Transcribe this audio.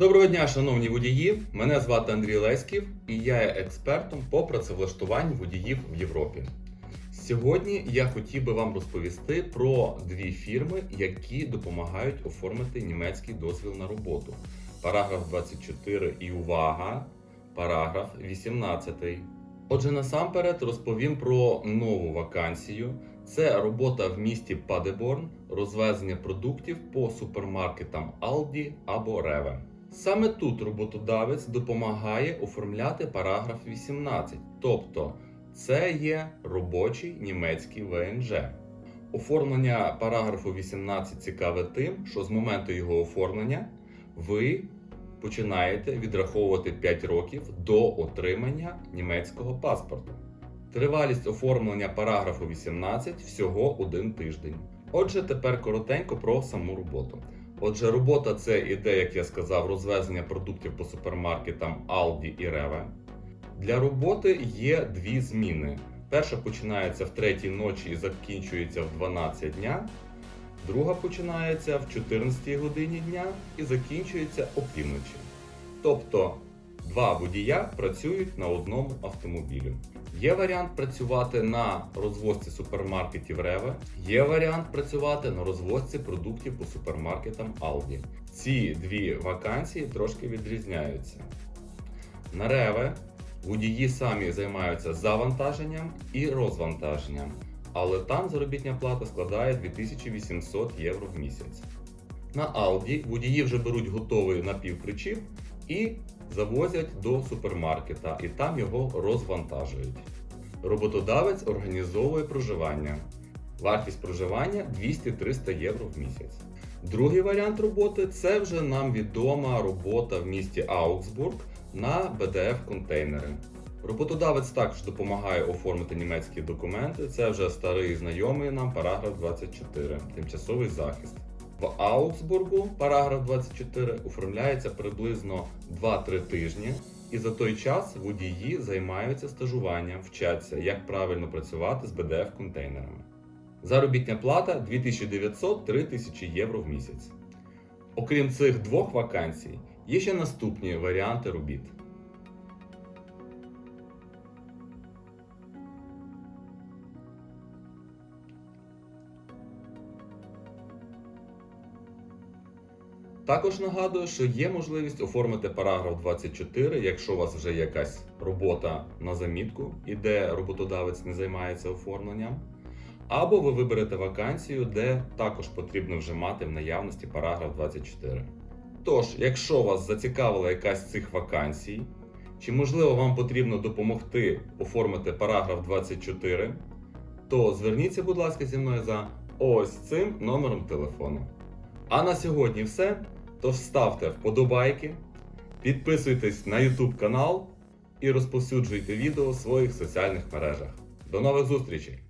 Доброго дня, шановні водії! Мене звати Андрій Леськів і я є експертом по працевлаштуванню водіїв в Європі. Сьогодні я хотів би вам розповісти про дві фірми, які допомагають оформити німецький дозвіл на роботу. Параграф 24 і увага! Параграф 18. Отже, насамперед розповім про нову вакансію. Це робота в місті Падеборн, розвезення продуктів по супермаркетам Aldi або Rewe. Саме тут роботодавець допомагає оформляти параграф 18, тобто це є робочий німецький ВНЖ. Оформлення параграфу 18 цікаве тим, що з моменту його оформлення ви починаєте відраховувати 5 років до отримання німецького паспорту. Тривалість оформлення параграфу 18 всього один тиждень. Отже, тепер коротенько про саму роботу. Отже, робота це іде, як я сказав, розвезення продуктів по супермаркетам Aldi і Реве. Для роботи є дві зміни. Перша починається в третій ночі і закінчується в 12 дня. Друга починається в 14 годині дня і закінчується опівночі. Тобто два водія працюють на одному автомобілі. Є варіант працювати на розвозці супермаркетів Rewe, є варіант працювати на розвозці продуктів по супермаркетам Aldi. Ці дві вакансії трошки відрізняються. На Rewe водії самі займаються завантаженням і розвантаженням, але там заробітня плата складає 2800 євро в місяць. На Aldi водії вже беруть готовий напівпричіп і завозять до супермаркета, і там його розвантажують. Роботодавець організовує проживання. Вартість проживання 200-300 євро в місяць. Другий варіант роботи це вже нам відома робота в місті Аугсбург на BDF-контейнери. Роботодавець також допомагає оформити німецькі документи. Це вже старий знайомий нам параграф 24 тимчасовий захист. В Аугсбургу параграф 24 оформляється приблизно 2-3 тижні, і за той час водії займаються стажуванням, вчаться, як правильно працювати з BDF-контейнерами. Заробітня плата 2900-3000 євро в місяць. Окрім цих двох вакансій, є ще наступні варіанти робіт. Також нагадую, що є можливість оформити параграф 24, якщо у вас вже якась робота на замітку, і де роботодавець не займається оформленням. Або ви виберете вакансію, де також потрібно вже мати в наявності параграф 24. Тож, якщо вас зацікавила якась з цих вакансій, чи можливо вам потрібно допомогти оформити параграф 24, то зверніться, будь ласка, зі мною за ось цим номером телефону. А на сьогодні все. Тож ставте вподобайки, підписуйтесь на YouTube канал і розповсюджуйте відео в своїх соціальних мережах. До нових зустрічей!